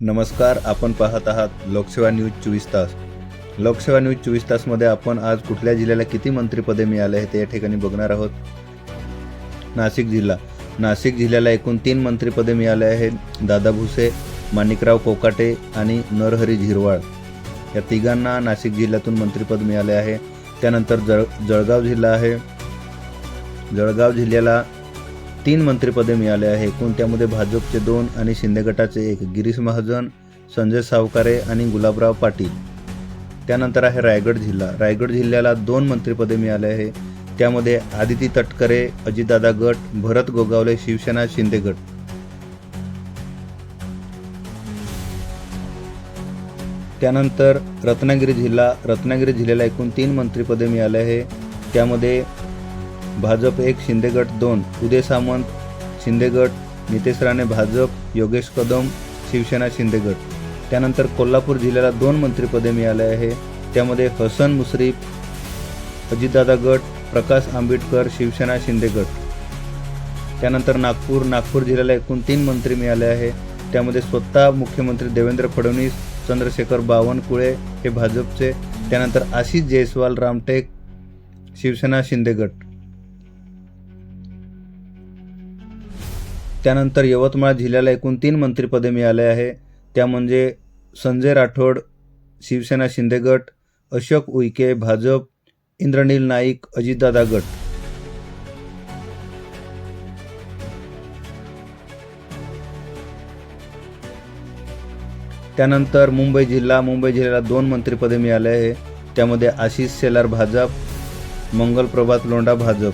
नमस्कार आपण पाहत आहात लोकसेवा न्यूज चोवीस तास. लोकसेवा न्यूज चोवीस तासमध्ये आपण आज कुठल्या जिल्ह्याला किती मंत्रिपदे मिळाले आहेत या ठिकाणी बघणार आहोत. नाशिक जिल्हा. नाशिक जिल्ह्याला एकूण तीन मंत्रिपदे मिळाले आहेत. दादा भुसे माणिकराव कोकाटे आणि नरहरी झिरवाळ. या तिघांना नाशिक जिल्ह्यातून मंत्रिपद मिळाले आहे. त्यानंतर जळ जळगाव जिल्हा आहे. जळगाव जिल्ह्याला तीन मंत्रिपदे मिळाले आहे एकूण त्यामध्ये भाजपचे दोन आणि शिंदे गटाचे एक? गिरीश महाजन संजय सावकारे आणि गुलाबराव पाटील. त्यानंतर आहे रायगड जिल्हा. रायगड जिल्ह्याला दोन मंत्रिपदे मिळाले आहे त्यामध्ये आदिती तटकरे अजितदादा गट भरत गोगावले शिवसेना शिंदे गट. त्यानंतर रत्नागिरी जिल्हा. रत्नागिरी जिल्ह्याला एकूण तीन मंत्रिपदे मिळाले आहे त्यामध्ये भाजप एक शिंदेगट दोन उदय सामंत शिंदेगट नितेश राणे भाजप योगेश कदम शिवसेना शिंदेगट त्यानंतर कोल्हापूर जिल्ह्याला दोन मंत्रिपदे मिळाले आहे. त्यामध्ये हसन मुश्रीफ अजितदादा गट प्रकाश आंबेडकर शिवसेना शिंदे गट. त्यानंतर नागपूर नागपूर जिल्ह्याला एकूण तीन मंत्री मिळाले आहे. त्यामध्ये स्वतः मुख्यमंत्री देवेंद्र फडणवीस चंद्रशेखर बावनकुळे हे भाजपचे. त्यानंतर आशिष जयस्वाल रामटेक शिवसेना शिंदे गट. त्यानंतर यवतमाळ जिल्ह्याला एकूण तीन मंत्रिपदे मिळाले आहे. त्या म्हणजे संजय राठोड शिवसेना शिंदे गट अशोक उईके भाजप इंद्रनील नाईक अजितदादा गट. त्यानंतर मुंबई जिल्हा मुंबई जिल्ह्याला दोन मंत्रिपदे मिळाले आहे. त्यामध्ये आशिष सेलार भाजप मंगल प्रभात लोंढा भाजप.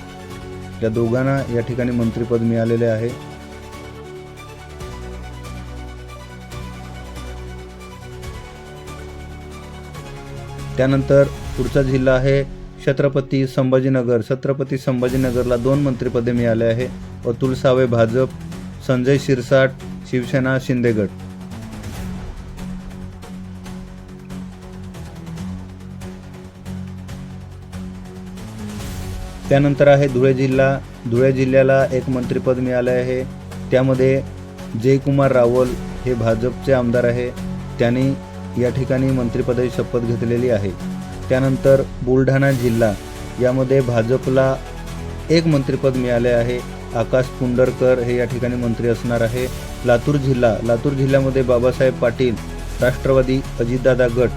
या दोघांना या ठिकाणी मंत्रिपद मिळालेले आहे. त्यानंतर पुढचा जिल्हा आहे छत्रपती संभाजीनगर. छत्रपती संभाजीनगरला दोन मंत्रिपदे मिळाले आहे. अतुल सावे भाजप संजय शिरसाट शिवसेना शिंदेगड. त्यानंतर आहे धुळे जिल्हा. धुळे जिल्ह्याला एक मंत्रिपद मिळाले आहे. त्यामध्ये जयकुमार रावल हे भाजपचे आमदार आहे. त्यांनी या ठिकाणी मंत्रिपदाची शपथ घेतलेली आहे. त्यानंतर बुलढाणा जिल्हा यामध्ये भाजपला एक मंत्रिपद मिळाले आहे. आकाश पुंडरकर हे या ठिकाणी मंत्री असणार आहे. लातूर जिल्हा लातूर जिल्ह्यामध्ये बाबासाहेब पाटील राष्ट्रवादी अजितदादा गट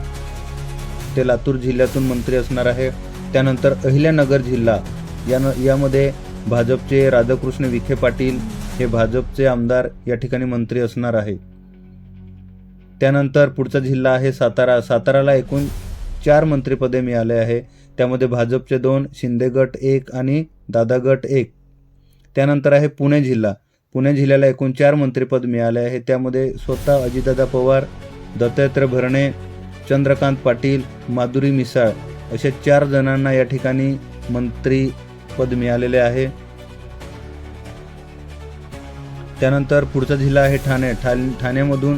ते लातूर जिल्ह्यातून मंत्री असणार आहे. त्यानंतर अहिल्यानगर जिल्हा या यामध्ये भाजपचे राधाकृष्ण विखे पाटील हे भाजपचे आमदार या ठिकाणी मंत्री असणार आहे. त्यानंतर पुढचा जिल्हा आहे सातारा. साताराला एकूण चार मंत्रिपदे मिळाले आहे. त्यामध्ये भाजपचे दोन शिंदे गट एक आणि दादा गट एक. त्यानंतर आहे पुणे जिल्हा. पुणे जिल्ह्याला एकूण चार मंत्रिपद मिळाले आहे. त्यामध्ये स्वतः अजितदादा पवार दत्तात्रय भरणे चंद्रकांत पाटील माधुरी मिसाळ अशा चार जणांना या ठिकाणी मंत्रीपद मिळालेले आहे. त्यानंतर पुढचा जिल्हा आहे ठाणे. ठाणे ठाण्यामधून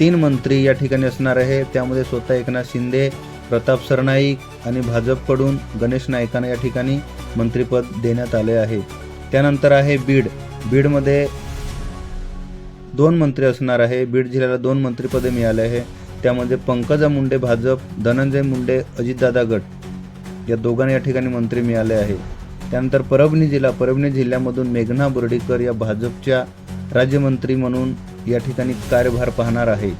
तीन मंत्री या ठिकाणी असणार आहे. त्यामध्ये स्वतः एकनाथ शिंदे प्रताप सरनाईक आणि भाजपकडून गणेश नाईकांना या ठिकाणी मंत्रिपद देण्यात आले आहे. त्यानंतर आहे बीड. बीडमध्ये दोन मंत्री असणार आहे. बीड जिल्ह्याला दोन मंत्रिपदे मिळाले आहे. त्यामध्ये पंकजा मुंडे भाजप धनंजय मुंडे अजितदादा गट या दोघांना या ठिकाणी मंत्री मिळाले आहे. त्यानंतर परभणी जिल्हा परभणी जिल्ह्यामधून मेघना बोर्डीकर या भाजपच्या राज्यमंत्री म्हणून या ठिकाणी कार्यभार पाहणार आहे.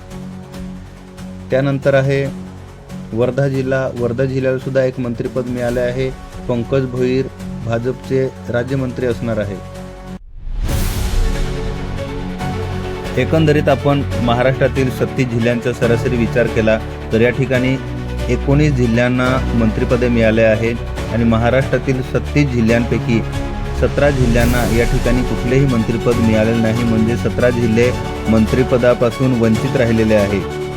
त्यानंतर आहे वर्धा जिल्हा वर्धा जिल्ह्याला सुद्धा एक मंत्रिपद मिळाले आहे. पंकज भोईर भाजपचे राज्यमंत्री असणार आहे. एकंदरीत आपण महाराष्ट्रातील सत्तीस जिल्ह्यांचा सरासरी विचार केला तर या ठिकाणी एकोणीस जिल्ह्यांना मंत्रिपदे मिळाले आहेत आणि महाराष्ट्रातील सत्तीस जिल्ह्यांपैकी सतरा जिल्ह्यांना या ठिकाणी कुठलेही मंत्रिपद मिळालेलं नाही. म्हणजे सतरा जिल्हे मंत्रिपदापासून वंचित राहिलेले आहेत.